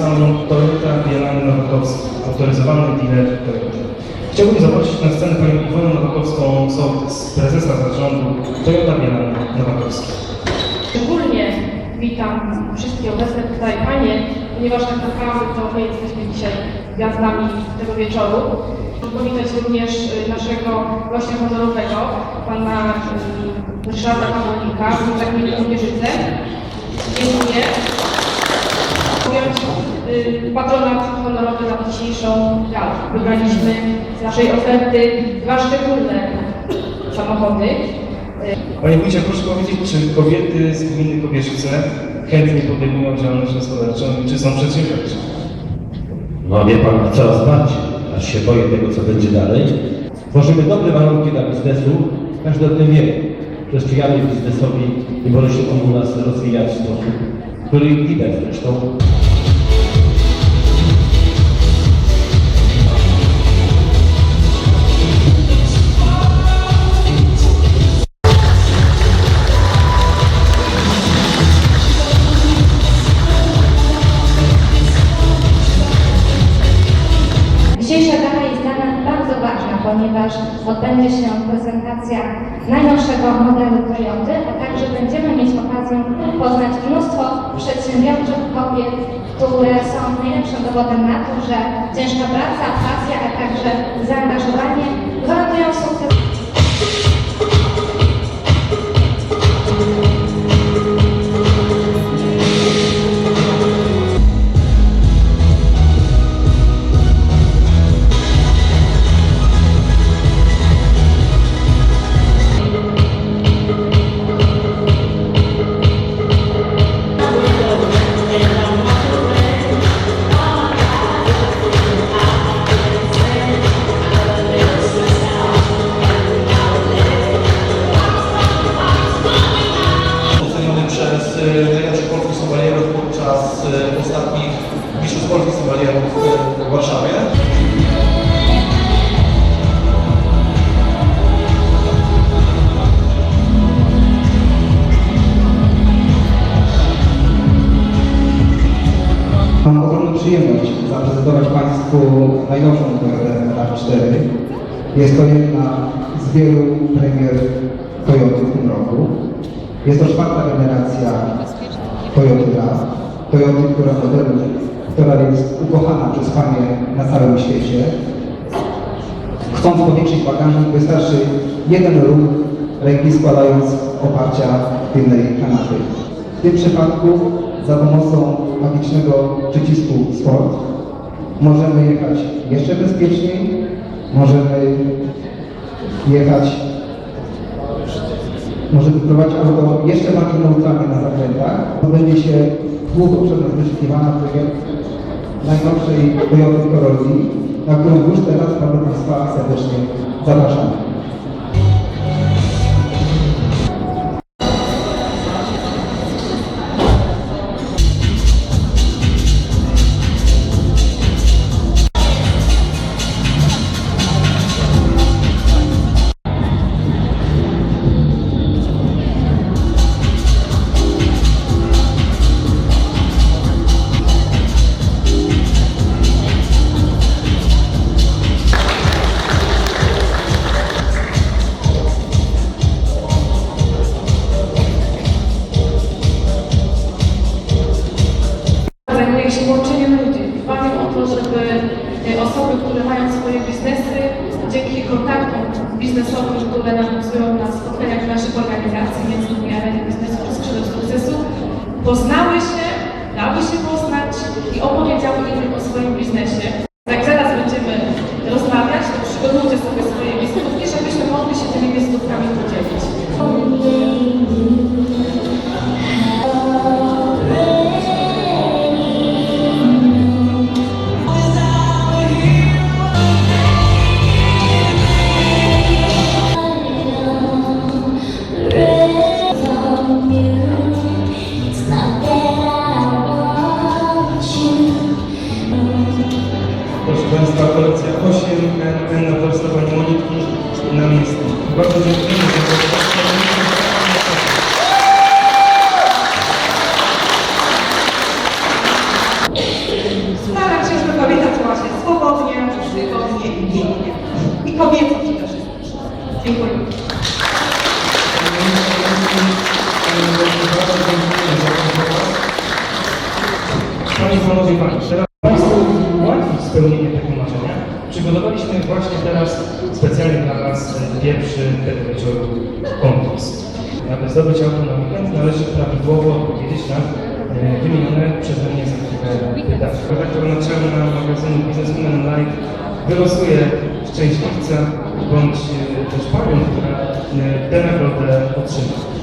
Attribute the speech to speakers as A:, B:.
A: salon Toyota Bielany Nowakowski, autoryzowany dealer Toyota. Chciałbym zaprosić na scenę panią Iwonę Nowakowską, sołtys, prezesa zarządu Toyota Bielany Nowakowski.
B: Szczególnie witam wszystkie obecne tutaj panie, ponieważ tak naprawdę to my jesteśmy dzisiaj gwiazdami tego wieczoru. Powitać również y, naszego gościa honorowego, pana y, Ryszarda Pawłownika, wójta gminy Kobierzyce. Dziękuję. Ująć patronat honorowy na dzisiejszą galę. Wybraliśmy z naszej oferty dwa szczególne samochody.
A: Panie wójcie, proszę powiedzieć, czy kobiety z gminy Kobierzyce chętnie podejmują działalność gospodarczą i czy są przedsiębiorcze?
C: No wie pan, coraz bardziej, aż się boję tego, co będzie dalej. Tworzymy dobre warunki dla biznesu, każdy o tym wie, że sprzyjamy biznesowi i może się on u nas rozwijać w sposób, Kollegen Liebert gestorben.
D: Dzisiejsza data ważna, ponieważ odbędzie się prezentacja najnowszego modelu Toyoty, a także będziemy mieć okazję poznać mnóstwo przedsiębiorczych kobiet, które są najlepszym dowodem na to, że ciężka praca, pasja, a także zaangażowanie gwarantują sukces.
E: Najlepszych polskich somalierów podczas y, ostatnich mistrzostw polskich somalierów y, w Warszawie.
F: Mam ogromną przyjemność zaprezentować Państwu najnowszą Toyotę RAV4. Jest to jedna z wielu premier Toyoty w tym roku. Jest to czwarta generacja Toyoty RAV. Toyoty, która modelu, która jest ukochana przez Panie na całym świecie. Chcąc powiększyć bagażnik, wystarczy jeden ruch ręki składając oparcia tylnej kanapy. W tym przypadku za pomocą magicznego przycisku Sport możemy jechać jeszcze bezpieczniej, możemy jechać, możemy prowadzić auto jeszcze bardziej neutralnie na zakrętach. Będzie się długo przez nas wyszukiwana projekt najnowszej bojowej Corolli, na którą już teraz Panu Państwa serdecznie zapraszamy.
B: Żeby y, osoby, które mają swoje biznesy, dzięki kontaktom biznesowym, które nawiązują na spotkaniach naszych organizacji, między innymi Areny Biznesu czy Skrzydeł Sukcesu, poznały się, dały się poznać i opowiedziały
A: Panie i Panowie Panie, teraz Państwu ułatwić spełnienie tego marzenia, przygotowaliśmy właśnie teraz specjalnie dla Was pierwszy tego wieczoru konkurs. Aby zdobyć auto na weekend należy prawidłowo odpowiedzieć na wymienione przeze mnie za chwilę pytania. Redaktor naczelna magazynu Businesswoman Live wylosuje szczęśliwca bądź e, też panią, która e, tę nagrodę otrzyma.